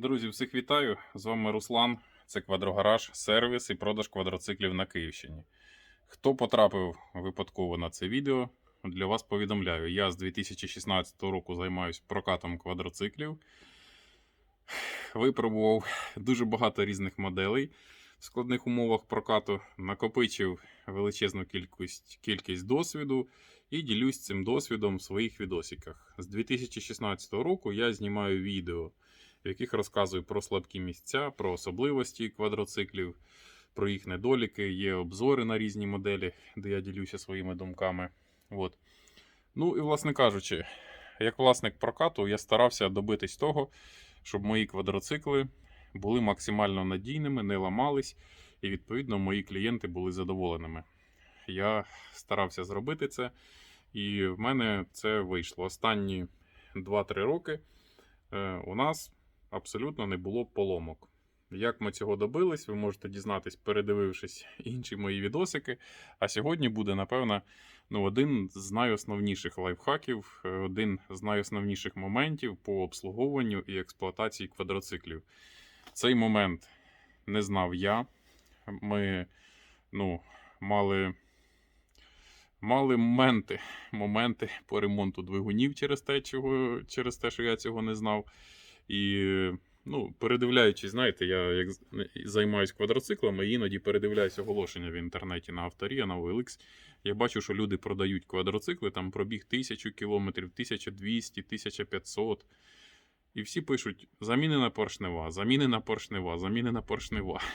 Друзі, всіх вітаю! З вами Руслан. Це Квадрогараж, сервіс і продаж квадроциклів на Київщині. Хто потрапив випадково на це відео, для вас повідомляю. Я з 2016 року займаюся прокатом квадроциклів. Випробував дуже багато різних моделей в складних умовах прокату, накопичив величезну кількість, кількість досвіду і ділюсь цим досвідом в своїх відосиках. З 2016 року я знімаю відео в яких розказую про слабкі місця, про особливості квадроциклів, про їх недоліки. Є обзори на різні моделі, де я ділюся своїми думками. От. Ну і, власне кажучи, як власник прокату, я старався добитись того, щоб мої квадроцикли були максимально надійними, не ламались, і, відповідно, мої клієнти були задоволеними. Я старався зробити це, і в мене це вийшло. Останні 2-3 роки е, у нас абсолютно не було поломок. Як ми цього добились, ви можете дізнатись, передивившись інші мої відосики. А сьогодні буде, напевно, ну, один з найосновніших лайфхаків, е, один з найосновніших моментів по обслуговуванню і експлуатації квадроциклів. Цей момент не знав я. Ми ну, мали, мали моменти, моменти по ремонту двигунів через те, чого, через те, що я цього не знав. І ну, передивляючись, знаєте, я як займаюся квадроциклами, іноді передивляюсь оголошення в інтернеті на авторі, на OLX. Я бачу, що люди продають квадроцикли, там пробіг 1000 кілометрів, 1200, 1500. І всі пишуть: замінена поршнева, замінена поршнева, замінена поршнева.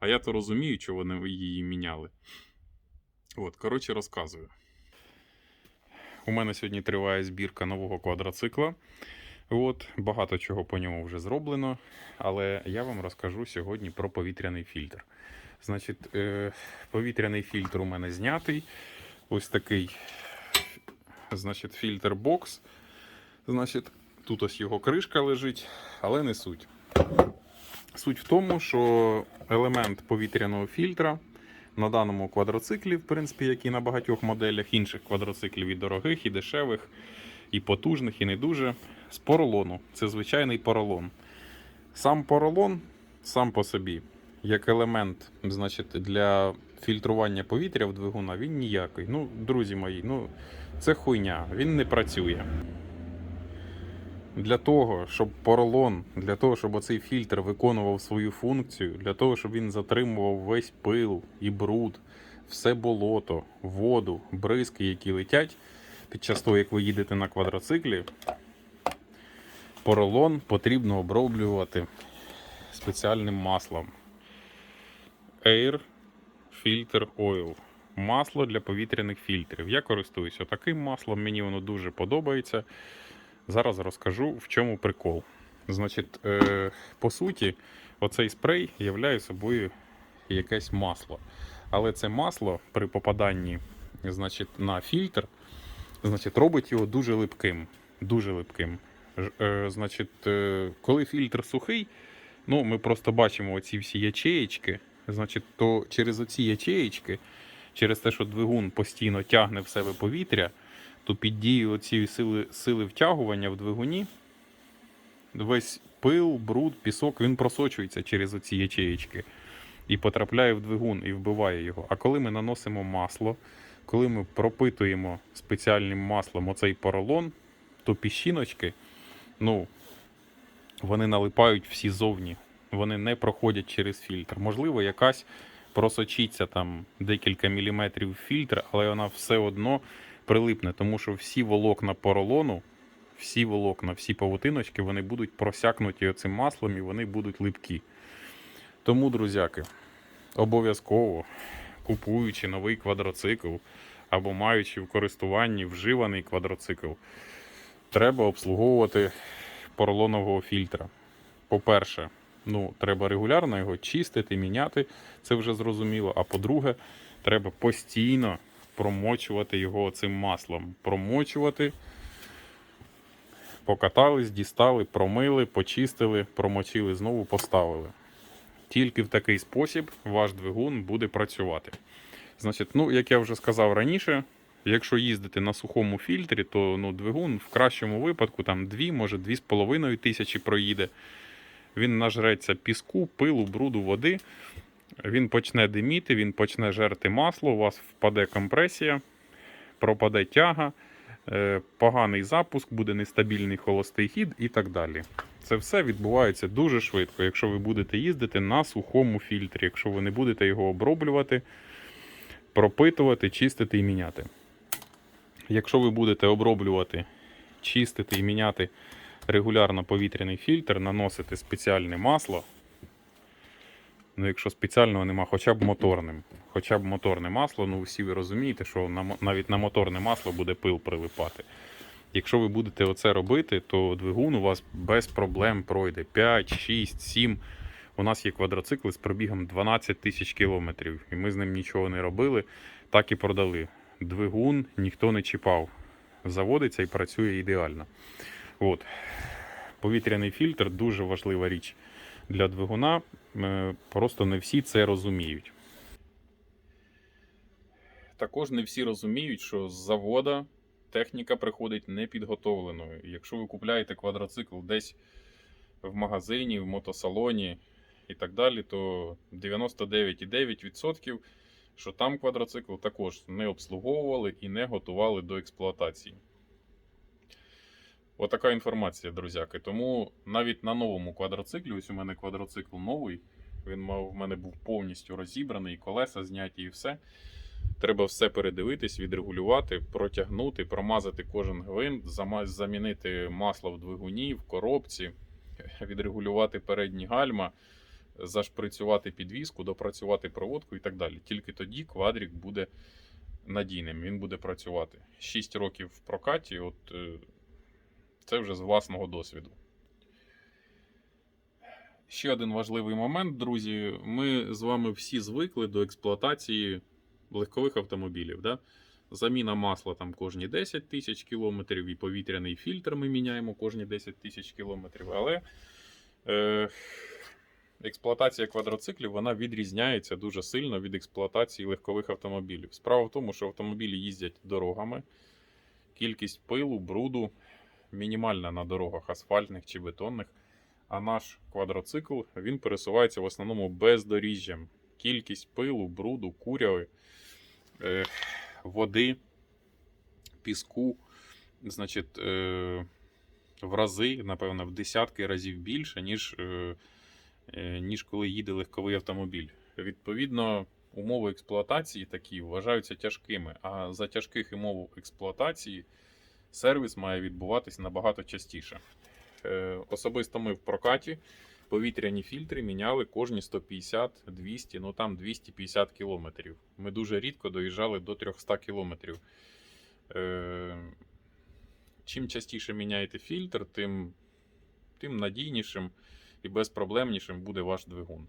А я то розумію, чого вони її міняли. От, коротше, розказую. У мене сьогодні триває збірка нового квадроцикла. От, багато чого по ньому вже зроблено, але я вам розкажу сьогодні про повітряний фільтр. Значить, е, повітряний фільтр у мене знятий. Ось такий значить, фільтр бокс. Значить, тут ось його кришка лежить, але не суть. Суть в тому, що елемент повітряного фільтра на даному квадроциклі, в принципі, як і на багатьох моделях інших квадроциклів, і дорогих, і дешевих, і потужних, і не дуже, з поролону. Це звичайний поролон. Сам поролон сам по собі, як елемент, значить, для фільтрування повітря в двигуна, він ніякий. Ну, друзі мої, ну це хуйня, він не працює. Для того, щоб поролон, для того, щоб оцей фільтр виконував свою функцію, для того, щоб він затримував весь пил і бруд, все болото, воду, бризки, які летять під час того, як ви їдете на квадроциклі, поролон потрібно оброблювати спеціальним маслом. Air Filter Oil. Масло для повітряних фільтрів. Я користуюся таким маслом, мені воно дуже подобається. Зараз розкажу, в чому прикол. Значить, е, по суті, оцей спрей являє собою якесь масло. Але це масло при попаданні значить, на фільтр значить, робить його дуже липким. Дуже липким. Е, значить, е, коли фільтр сухий, ну, ми просто бачимо оці всі ячеєчки. Значить, то через оці ячеєчки, через те, що двигун постійно тягне в себе повітря, то під дією цієї сили, сили втягування в двигуні весь пил, бруд, пісок він просочується через оці ячеєчки і потрапляє в двигун і вбиває його. А коли ми наносимо масло, коли ми пропитуємо спеціальним маслом оцей поролон, то піщиночки, ну, вони налипають всі зовні. Вони не проходять через фільтр. Можливо, якась просочиться там декілька міліметрів фільтр, але вона все одно прилипне, тому що всі волокна поролону, всі волокна, всі павутиночки, вони будуть просякнуті оцим маслом і вони будуть липкі. Тому, друзяки, обов'язково купуючи новий квадроцикл або маючи в користуванні вживаний квадроцикл, треба обслуговувати поролонового фільтра. По-перше, ну, треба регулярно його чистити, міняти, це вже зрозуміло. А по-друге, треба постійно промочувати його цим маслом. Промочувати, покатались, дістали, промили, почистили, промочили, знову поставили. Тільки в такий спосіб ваш двигун буде працювати. Значить, ну, як я вже сказав раніше, якщо їздити на сухому фільтрі, то ну, двигун в кращому випадку там 2, може 2,5 тисячі проїде. він нажреться піску, пилу, бруду, води. Він почне диміти, він почне жерти масло, у вас впаде компресія, пропаде тяга, е, поганий запуск, буде нестабільний холостий хід і так далі. Це все відбувається дуже швидко, якщо ви будете їздити на сухому фільтрі, якщо ви не будете його оброблювати, пропитувати, чистити і міняти. Якщо ви будете оброблювати, чистити і міняти регулярно повітряний фільтр, наносити спеціальне масло. Ну, якщо спеціального нема, хоча б моторним. Хоча б моторне масло, ну всі ви розумієте, що навіть на моторне масло буде пил прилипати. Якщо ви будете оце робити, то двигун у вас без проблем пройде 5, 6, 7. У нас є квадроцикли з пробігом 12 тисяч кілометрів, і ми з ним нічого не робили, так і продали. Двигун ніхто не чіпав. Заводиться і працює ідеально. От. Повітряний фільтр дуже важлива річ для двигуна. Е, Просто не всі це розуміють. Також не всі розуміють, що з завода техніка приходить непідготовленою. Якщо ви купляєте квадроцикл десь в магазині, в мотосалоні і так далі, то 99,9% що там квадроцикл також не обслуговували і не готували до експлуатації. Отака інформація, друзяки. Тому навіть на новому квадроциклі, ось у мене квадроцикл новий, він мав, в мене був повністю розібраний, колеса зняті і все. Треба все передивитись, відрегулювати, протягнути, промазати кожен гвинт, замінити масло в двигуні, в коробці, відрегулювати передні гальма, зашприцювати підвіску, допрацювати проводку і так далі. Тільки тоді квадрік буде надійним, він буде працювати. 6 років в прокаті, от е, це вже з власного досвіду. Ще один важливий момент, друзі. Ми з вами всі звикли до експлуатації легкових автомобілів. Да? Заміна масла там кожні 10 тисяч кілометрів, і повітряний фільтр ми міняємо кожні 10 тисяч кілометрів. Але е, експлуатація квадроциклів вона відрізняється дуже сильно від експлуатації легкових автомобілів. Справа в тому, що автомобілі їздять дорогами, кількість пилу, бруду мінімальна на дорогах асфальтних чи бетонних. А наш квадроцикл він пересувається в основному бездоріжжям. Кількість пилу, бруду, куряви, води, піску, значить, е, в рази, напевно, в десятки разів більше, ніж, е, е, ніж коли їде легковий автомобіль. Відповідно, умови експлуатації такі вважаються тяжкими. А за тяжких умов експлуатації сервіс має відбуватись набагато частіше. Е, Особисто ми в прокаті повітряні фільтри міняли кожні 150-200, ну там 250 кілометрів. Ми дуже рідко доїжджали до 300 кілометрів. Е, Чим частіше міняєте фільтр, тим, тим надійнішим і безпроблемнішим буде ваш двигун.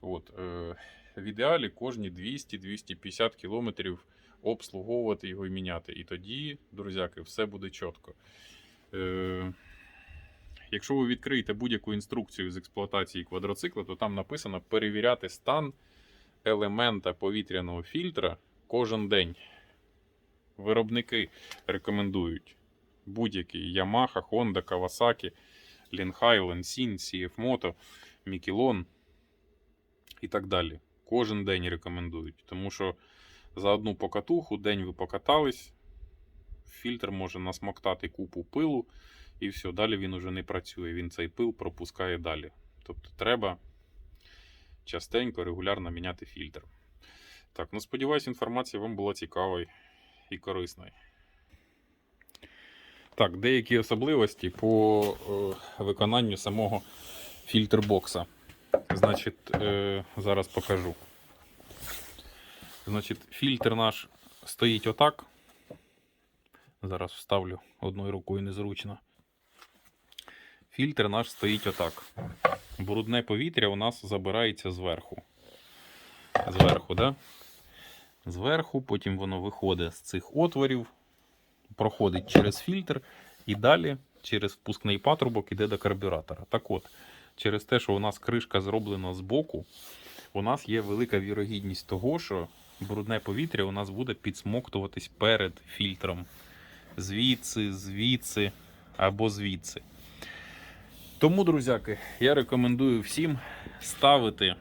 От, е, в ідеалі кожні 200-250 кілометрів обслуговувати його і міняти. І тоді, друзяки, все буде чітко. Е, якщо ви відкриєте будь-яку інструкцію з експлуатації квадроцикла, то там написано перевіряти стан елемента повітряного фільтра кожен день. Виробники рекомендують будь-які Yamaha, Honda, Kawasaki, Linhai, Lansin, CF Moto, Mikilon і так далі. Кожен день рекомендують, тому що за одну покатуху, день ви покатались, фільтр може насмоктати купу пилу, і все, далі він уже не працює. Він цей пил пропускає далі. Тобто треба частенько, регулярно міняти фільтр. Так, ну сподіваюсь, інформація вам була цікавою і корисною. Так, деякі особливості по е, виконанню самого фільтрбокса. Значить, е, зараз покажу. Значить, фільтр наш стоїть отак. Зараз вставлю одною рукою незручно. Фільтр наш стоїть отак. Брудне повітря у нас забирається зверху. Зверху, да? Зверху, потім воно виходить з цих отворів, проходить через фільтр і далі через впускний патрубок іде до карбюратора. Так от, через те, що у нас кришка зроблена з боку, у нас є велика вірогідність того, що брудне повітря у нас буде підсмоктуватись перед фільтром. Звідси, звідси або звідси. Тому, друзяки, я рекомендую всім ставити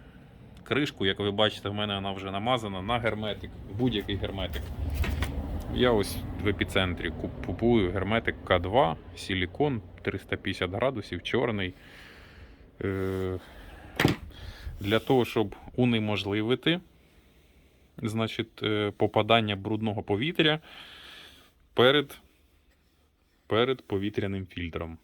кришку, як ви бачите, в мене вона вже намазана на герметик, будь-який герметик. Я ось в епіцентрі купую герметик К2, силікон 350 градусів, чорний. Е, Для того, щоб унеможливити значить, е, попадання брудного повітря перед, перед повітряним фільтром.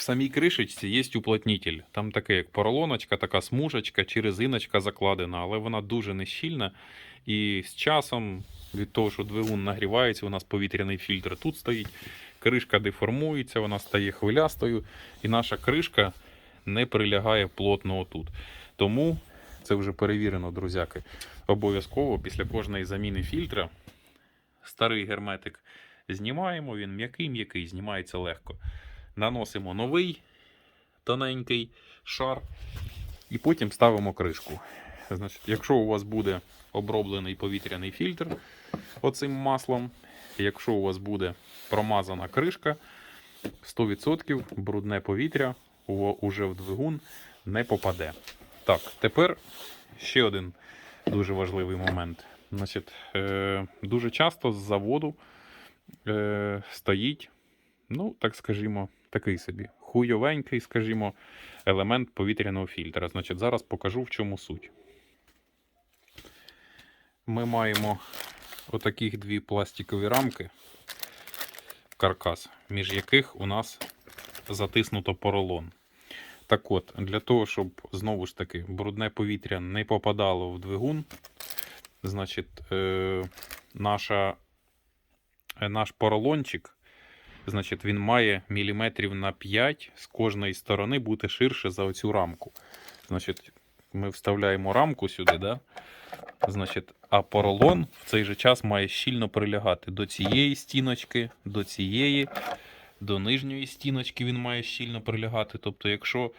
В самій кришечці є уплотнитель. Там таке, як поролоночка, така смужечка чи резиночка закладена, але вона дуже нещільна. І з часом, від того, що двигун нагрівається, у нас повітряний фільтр тут стоїть, кришка деформується, вона стає хвилястою, і наша кришка не прилягає плотно отут. Тому це вже перевірено, друзяки. Обов'язково після кожної заміни фільтра старий герметик знімаємо, він м'який-м'який, знімається легко. Наносимо новий тоненький шар і потім ставимо кришку. Значить, якщо у вас буде оброблений повітряний фільтр оцим маслом, якщо у вас буде промазана кришка, 100% брудне повітря уже в двигун не попаде. Так, тепер ще один дуже важливий момент. Значить, е, дуже часто з заводу е, стоїть, ну, так скажімо, такий собі хуйовенький, скажімо, елемент повітряного фільтра. Значить, зараз покажу, в чому суть. Ми маємо отаких дві пластикові рамки, каркас, між яких у нас затиснуто поролон. Так от, для того, щоб знову ж таки брудне повітря не попадало в двигун, значить, е, наша, е, наш поролончик, значить, він має міліметрів на 5 з кожної сторони бути ширше за оцю рамку. Значить, ми вставляємо рамку сюди, да? Значить, а поролон в цей же час має щільно прилягати до цієї стіночки, до цієї, до нижньої стіночки він має щільно прилягати. Тобто, якщо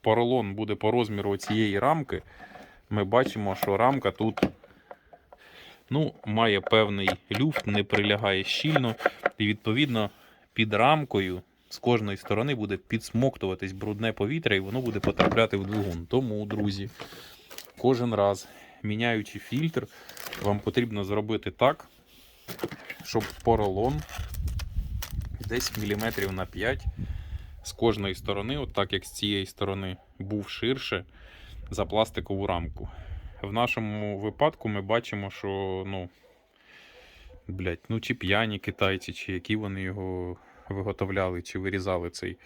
поролон буде по розміру цієї рамки, ми бачимо, що рамка тут ну, має певний люфт, не прилягає щільно, і відповідно під рамкою з кожної сторони буде підсмоктуватись брудне повітря, і воно буде потрапляти в двигун. Тому, друзі, кожен раз, міняючи фільтр, вам потрібно зробити так, щоб поролон десь міліметрів на 5 з кожної сторони, от так як з цієї сторони був ширше за пластикову рамку. В нашому випадку ми бачимо, що ну, блядь, ну чи п'яні китайці, чи які вони його виготовляли, чи вирізали цей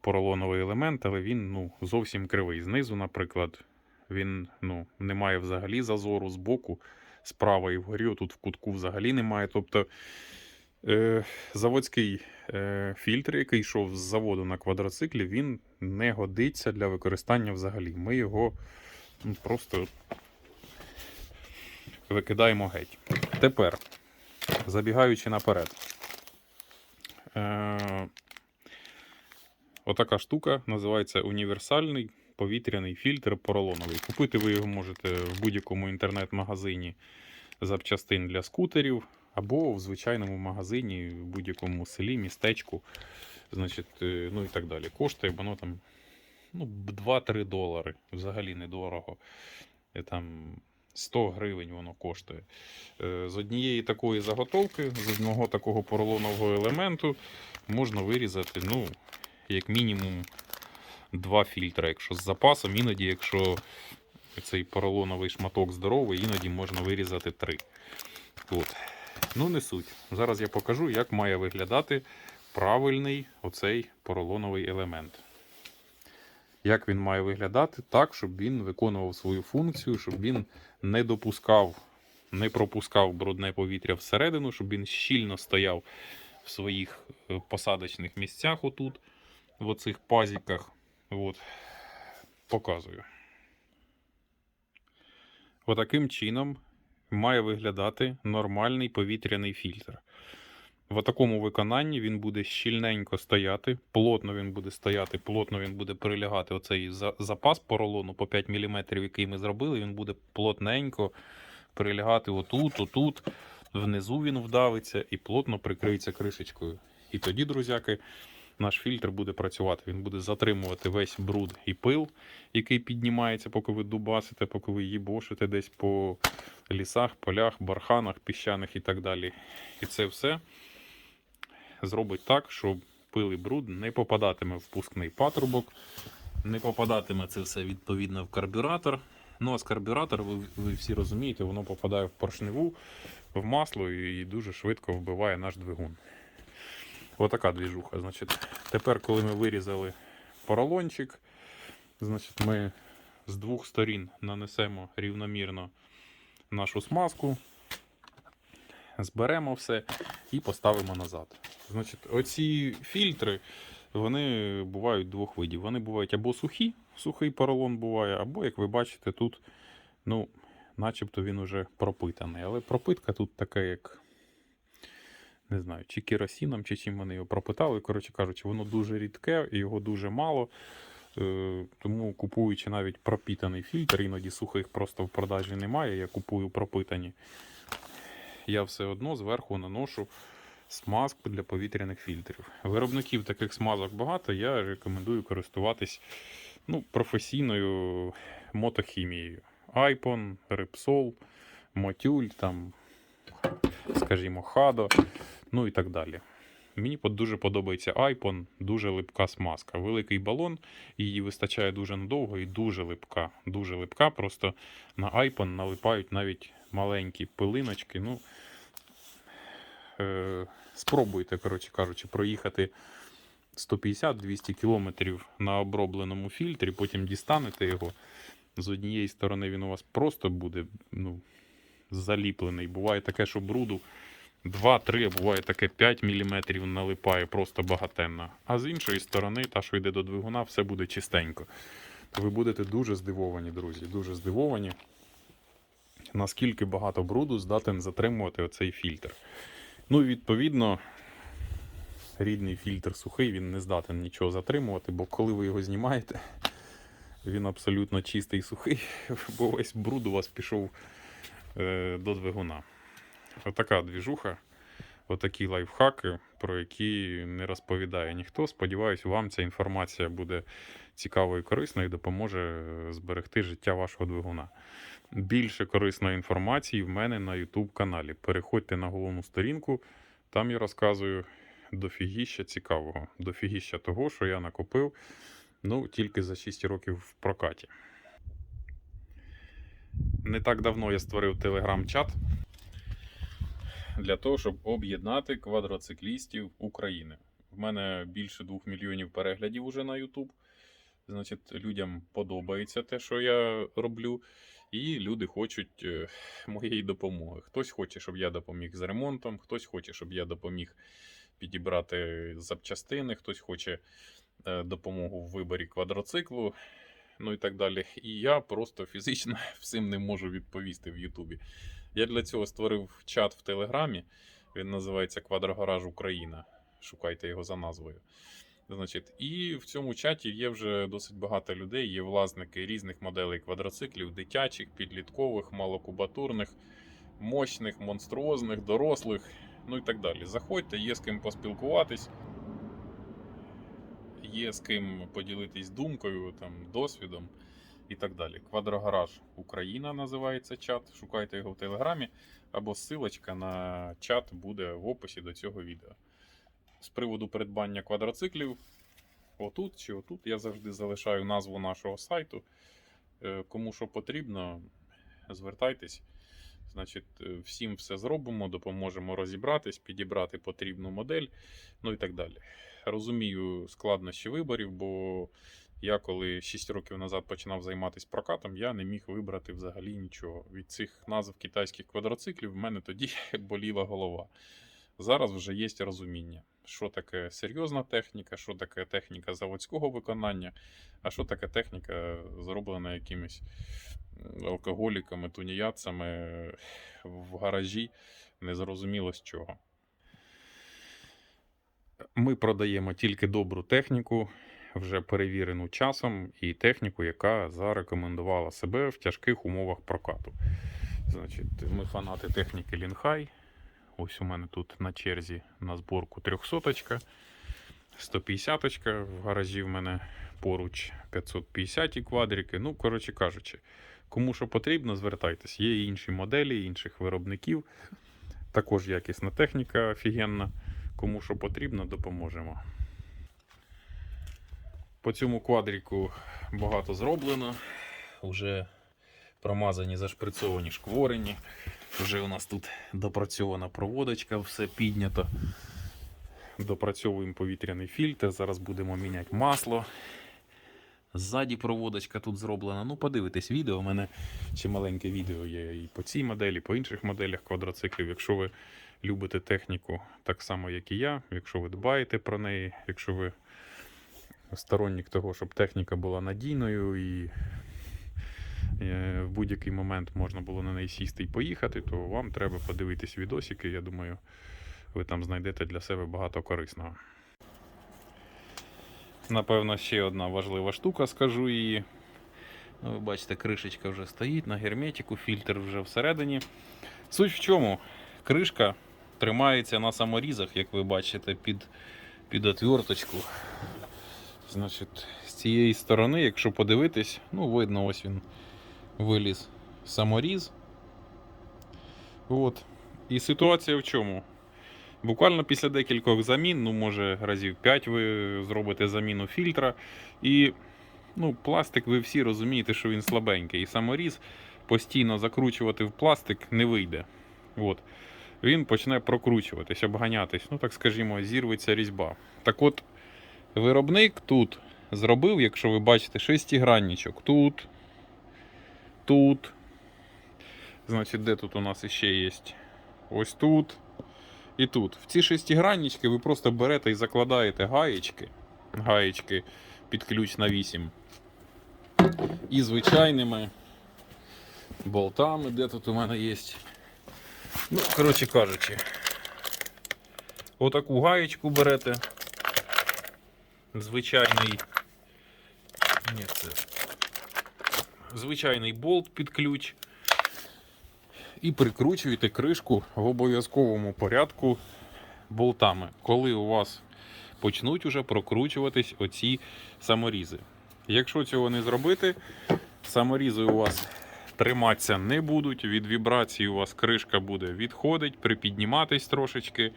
поролоновий елемент, але він ну, зовсім кривий. Знизу, наприклад, він ну, не має взагалі зазору з боку, справа і вгорі, тут в кутку взагалі немає. Тобто е, заводський е, фільтр, який йшов з заводу на квадроциклі, він не годиться для використання взагалі. Ми його просто викидаємо геть. Тепер, забігаючи наперед. Е, отака штука називається універсальний повітряний фільтр поролоновий. Купити ви його можете в будь-якому інтернет-магазині запчастин для скутерів або в звичайному магазині, в будь-якому селі, містечку. Значить, е, ну і так далі. Коштує воно там ну, 2-3 долари. Взагалі недорого. Е, Там 100 гривень воно коштує. Е, З однієї такої заготовки, з одного такого поролонового елементу можна вирізати, ну, як мінімум, два фільтри, якщо з запасом, іноді, якщо цей поролоновий шматок здоровий, іноді можна вирізати три. От. Ну, не суть. Зараз я покажу, як має виглядати правильний оцей поролоновий елемент. Як він має виглядати так, щоб він виконував свою функцію, щоб він не допускав, не пропускав брудне повітря всередину, щоб він щільно стояв в своїх е, посадочних місцях отут, в оцих пазіках. От. Показую. Отаким чином має виглядати нормальний повітряний фільтр. В такому виконанні він буде щільненько стояти, плотно він буде стояти, плотно він буде прилягати. Оцей запас поролону по 5 мм, який ми зробили, він буде плотненько прилягати отут, отут. Внизу він вдавиться і плотно прикриється кришечкою. І тоді, друзяки, наш фільтр буде працювати. Він буде затримувати весь бруд і пил, який піднімається, поки ви дубасите, поки ви їбошите десь по лісах, полях, барханах, піщаних і так далі. І це все зробить так, щоб пил і бруд не попадатиме в впускний патрубок, не попадатиме це все відповідно в карбюратор. Ну а з карбюратора, ви, ви всі розумієте, воно попадає в поршневу, в масло і дуже швидко вбиває наш двигун. Отака двіжуха. Значить, тепер, коли ми вирізали поролончик, значить, ми з двох сторін нанесемо рівномірно нашу смазку, зберемо все і поставимо назад. Значить, оці фільтри, вони бувають двох видів. Вони бувають або сухі, сухий поролон буває, або, як ви бачите, тут, ну, начебто він уже пропитаний. Але пропитка тут така, як. Не знаю, чи керосином, чи чим вони його пропитали. Коротше кажучи, воно дуже рідке, його дуже мало. Е, Тому купуючи навіть пропітаний фільтр, іноді сухих просто в продажі немає. Я купую пропитані. Я все одно зверху наношу смазку для повітряних фільтрів. Виробників таких смазок багато. Я рекомендую користуватись ну, професійною мотохімією. Айпон, Репсол, Мотюль, там, скажімо, Хадо, ну і так далі. Мені дуже подобається Айпон, дуже липка смазка. Великий балон, її вистачає дуже надовго і дуже липка. Дуже липка. Просто на Айпон налипають навіть маленькі пилиночки. Ну, е, спробуйте, коротше кажучи, проїхати 150-200 кілометрів на обробленому фільтрі, потім дістанете його. З однієї сторони він у вас просто буде ну, заліплений. Буває таке, що бруду 2-3, а буває таке 5 мм налипає просто багатенно. А з іншої сторони, та, що йде до двигуна, все буде чистенько. Ви будете дуже здивовані, друзі, дуже здивовані, наскільки багато бруду здатен затримувати оцей фільтр. Ну і відповідно, рідний фільтр сухий, він не здатен нічого затримувати, бо коли ви його знімаєте, він абсолютно чистий і сухий, бо весь бруд у вас пішов е, до двигуна. Отака двіжуха, отакі лайфхаки, про які не розповідає ніхто. Сподіваюсь, вам ця інформація буде цікавою і корисною і допоможе зберегти життя вашого двигуна. Більше корисної інформації в мене на YouTube каналі. Переходьте на головну сторінку, там я розказую дофігіща цікавого, дофігіща того, що я накопив ну, тільки за 6 років в прокаті. Не так давно я створив телеграм-чат для того, щоб об'єднати квадроциклістів України. В мене більше 2 мільйонів переглядів уже на YouTube. Значить, людям подобається те, що я роблю, і люди хочуть е, моєї допомоги. Хтось хоче, щоб я допоміг з ремонтом, хтось хоче, щоб я допоміг підібрати запчастини, хтось хоче е, допомогу в виборі квадроциклу, ну і так далі. І я просто фізично всім не можу відповісти в Ютубі. Я для цього створив чат в Телеграмі. Він називається Квадрогараж Україна. Шукайте його за назвою. Значить, і в цьому чаті є вже досить багато людей. Є власники різних моделей квадроциклів, дитячих, підліткових, малокубатурних, мощних, монструозних, дорослих, ну і так далі. Заходьте, є з ким поспілкуватись, є з ким поділитись думкою, там, досвідом і так далі. Квадрогараж Україна називається чат. Шукайте його в Телеграмі, або ссылочка на чат буде в описі до цього відео. З приводу придбання квадроциклів, отут чи отут я завжди залишаю назву нашого сайту. Е, Кому що потрібно, звертайтесь. Значить, е, всім все зробимо, допоможемо розібратись, підібрати потрібну модель, ну і так далі. Розумію складнощі виборів, бо я коли 6 років назад починав займатися прокатом, я не міг вибрати взагалі нічого. Від цих назв китайських квадроциклів в мене тоді боліла голова. Зараз вже є розуміння, що таке серйозна техніка, що таке техніка заводського виконання, а що таке техніка, зроблена якимись алкоголіками, туніяцями в гаражі, незрозуміло з чого. Ми продаємо тільки добру техніку, вже перевірену часом, і техніку, яка зарекомендувала себе в тяжких умовах прокату. Значить, ми фанати техніки Лінхай. Ось у мене тут на черзі на зборку 300. 150 в гаражі в мене поруч 550 квадрики. Ну, коротше кажучи, кому що потрібно, звертайтесь. Є і інші моделі, інших виробників. Також якісна техніка офігенна. Кому що потрібно, допоможемо. По цьому квадріку багато зроблено. Уже промазані, зашприцовані, шкворені. Вже у нас тут допрацьована проводочка, все піднято. Допрацьовуємо повітряний фільтр. Зараз будемо міняти масло. Ззаді проводочка тут зроблена. Ну, подивитесь відео. У мене ще маленьке відео є і по цій моделі, і по інших моделях квадроциклів. Якщо ви любите техніку так само, як і я, якщо ви дбаєте про неї, якщо ви сторонник того, щоб техніка була надійною і е, в будь-який момент можна було на неї сісти і поїхати, то вам треба подивитись відосики. Я думаю, ви там знайдете для себе багато корисного. Напевно, ще одна важлива штука, скажу її. Ну, ви бачите, кришечка вже стоїть на герметику, фільтр вже всередині. Суть в чому? Кришка тримається на саморізах, як ви бачите, під, під отверточку. Значить, з цієї сторони, якщо подивитись, ну, видно, ось він виліз саморіз. От. І ситуація в чому? Буквально після декількох замін, ну, може, разів 5 ви зробите заміну фільтра. І ну, пластик, ви всі розумієте, що він слабенький. І саморіз постійно закручувати в пластик не вийде. От. Він почне прокручуватись, обганятись. Ну, так скажімо, зірветься різьба. Так от, виробник тут зробив, якщо ви бачите, шестигранничок. Тут, тут. Значить, де тут у нас іще є? Ось тут і тут. В ці шестиграннички ви просто берете і закладаєте гаєчки, гаєчки під ключ на 8. І звичайними болтами, де тут у мене є. Ну, коротше кажучи, отаку гаєчку берете. Звичайний. Ні, це. Звичайний болт під ключ. І прикручуєте кришку в обов'язковому порядку болтами, коли у вас почнуть уже прокручуватись оці саморізи. Якщо цього не зробити, саморізи у вас триматися не будуть. Від вібрації у вас кришка буде відходить, припідніматись трошечки.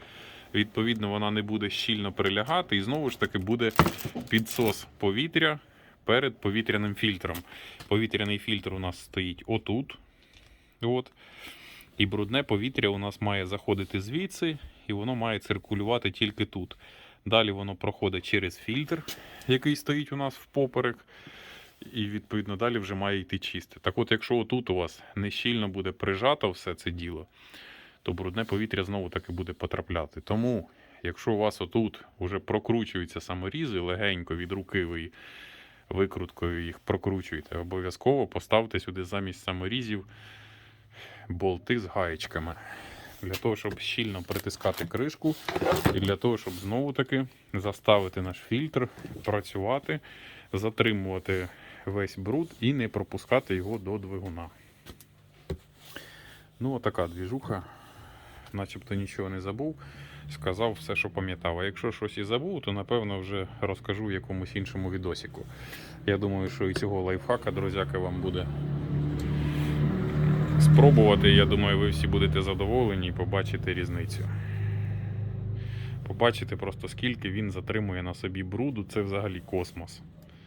Відповідно, вона не буде щільно прилягати, і знову ж таки буде підсос повітря перед повітряним фільтром. Повітряний фільтр у нас стоїть отут. От. І брудне повітря у нас має заходити звідси, і воно має циркулювати тільки тут. Далі воно проходить через фільтр, який стоїть у нас впоперек. І відповідно далі вже має йти чисте. Так от, якщо отут у вас не щільно буде прижато все це діло, то брудне повітря знову таки буде потрапляти. Тому, якщо у вас отут вже прокручуються саморізи, легенько від руки ви викруткою їх прокручуєте, обов'язково поставте сюди замість саморізів болти з гаєчками. Для того, щоб щільно притискати кришку, і для того, щоб знову таки заставити наш фільтр працювати, затримувати весь бруд і не пропускати його до двигуна. Ну, отака двіжуха. Начебто нічого не забув. Сказав все, що пам'ятав. А якщо щось і забув, то напевно вже розкажу в якомусь іншому відосіку. Я думаю, що і цього лайфхака, друзяки, вам буде спробувати. Я думаю, ви всі будете задоволені і побачите різницю. Побачите просто скільки він затримує на собі бруду, це взагалі космос.